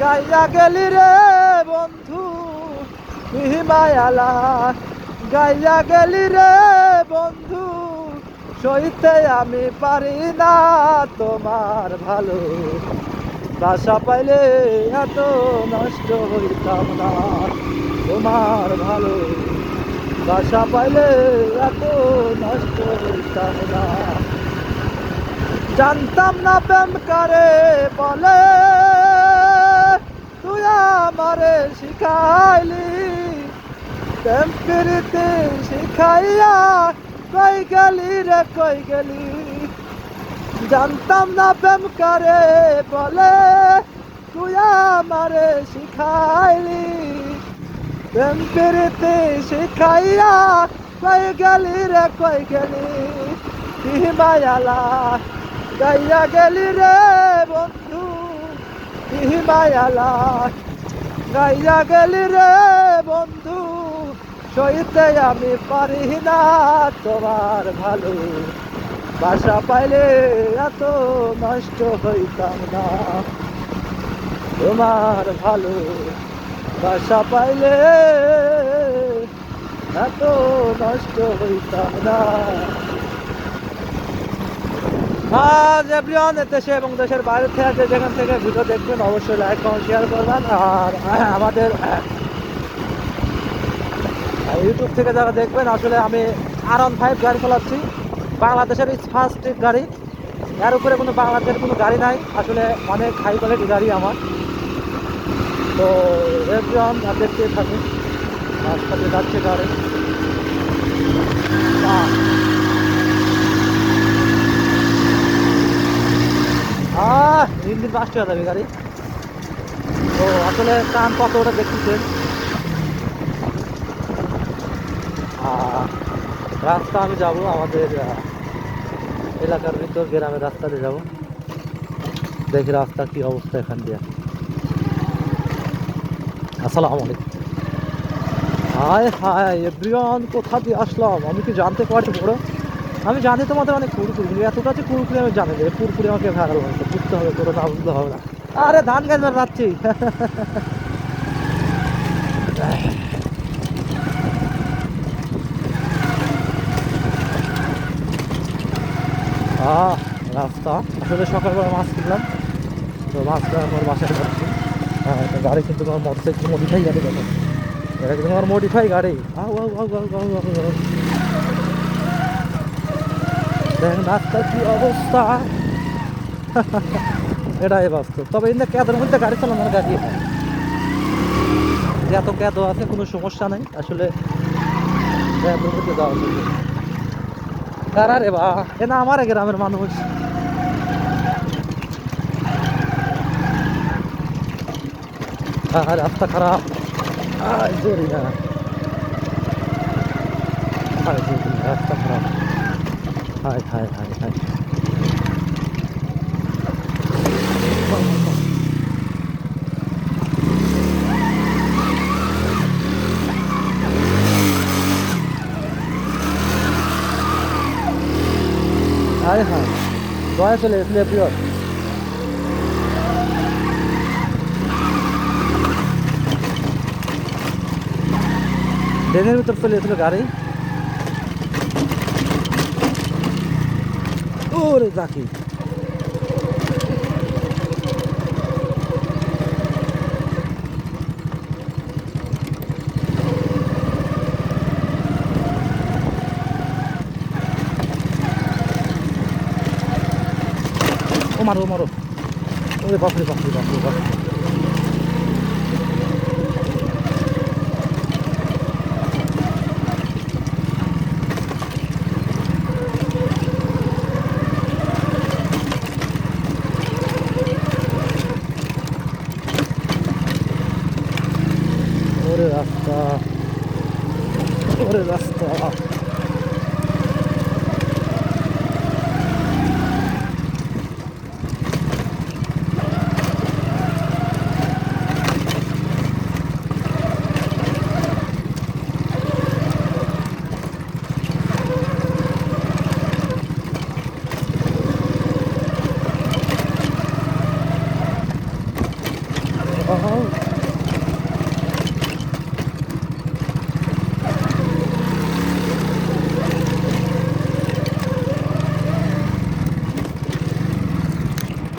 গাইয়া গেলি রে বন্ধু হিমায়ালা গাইয়া গেলি রে বন্ধু, সইতে আমি পারি না তোমার ভালো। বাসা পাইলে এত নষ্ট হইতাম না তোমার ভালো। বাসা পাইলে এত নষ্ট হইতাম না। জানতাম না প্রেম কারে বলে। আমারে শিখাইলি। প্রেম প্রীতি শিখাইয়া কই গেলি রে, কই গেলি? জানতাম না প্রেম কারে বলে, তুই আমারে শিখাইলি। প্রেম প্রীতি শিখাইয়া কই গেলি রে, কই গেলি? হিমায়ালা গাইয়া গেলি রে বন্ধু হিমায়ালা গাইয়া গেলি রে বন্ধু, সইতে আমি পারি না তোমার ভালো। বাসা পাইলে এত নষ্ট হইতাম না। তোমার ভালো বাসা পাইলে এত নষ্ট হইতাম না। আজ এভরিওয়ান দেশে এবং দেশের বাইরে থেকে যে যেখান থেকে ভিডিও দেখবেন, অবশ্যই লাইক কমেন্ট শেয়ার করবেন। আর আমাদের ইউটিউব থেকে যারা দেখবেন, আসলে আমি আর ওয়ান ফাইভ গাড়ি চালাচ্ছি। বাংলাদেশের ফার্স্ট গাড়ি। এর উপরে কোনো বাংলাদেশের কোনো গাড়ি নাই। আসলে অনেক হাই কোয়ালিটি গাড়ি আমার। তো এভরিওয়ান দেখতে থাকুন। রাস্তাতে যাচ্ছে গাড়ি। আহ, দিন দিন পাঁচটা হয়ে যাবে গাড়ি। তো আসলে কান কত ওটা দেখতেছেন রাস্তা আমি যাব, আমাদের এলাকার ভিতর গ্রামের রাস্তাতে যাব। দেখি রাস্তা কি অবস্থা এখান দিয়ে। আসসালামু আলাইকুম। হায় হায়, এভরিওয়ান, কোথা দিয়ে আসলাম? আমি কি জানতে পারি বড়? আমি জানি তোমাদের অনেক কুরকুরি, কিন্তু এতটা যে কুরকুরি আমি জানি এই কুরকুরি আমাকে ভাইরাল হয়েছে। বুঝতে হবে পুরো না বুঝতে হবে না। আরে ধান গাছ যাচ্ছি রাস্তা। আসলে সকালবেলা মাছ কিনলাম। তো মাছ কেনার পর বাসায় যাচ্ছি। হ্যাঁ গাড়ি কিন্তু তোমার মোটরসাইকেল মডিফাই গাড়ি দেখো। এটা কিন্তু আমার মডিফাই গাড়ি। আউ আউ আউ আউ আউ আউ আউ। দেখেন রাস্তার কি অবস্থা? এটাই বাস্তব। তবে ইন্দা ক্যাদের মধ্যে গাড়ি চালানোর গাড়ি এটা এত ক্যাদো আছে, কোনো সমস্যা নেই। আসলে ক্যাদের মধ্যে যাওয়া রে বা, এ না আমার গ্রামের মানুষ। রাস্তা খারাপ। রাস্তা খারাপ। হায় হায় হায় হায়। হায় হায় দয়া চলে এসলে প্রিয় ড্রেনের ভিতর চলে এসেছিল গাড়ি ওরে জাকি ও মারো মারো। ওরে বাপরে বাপরে বাপরে বাপরে। রাস্তা ওরে রাস্তা।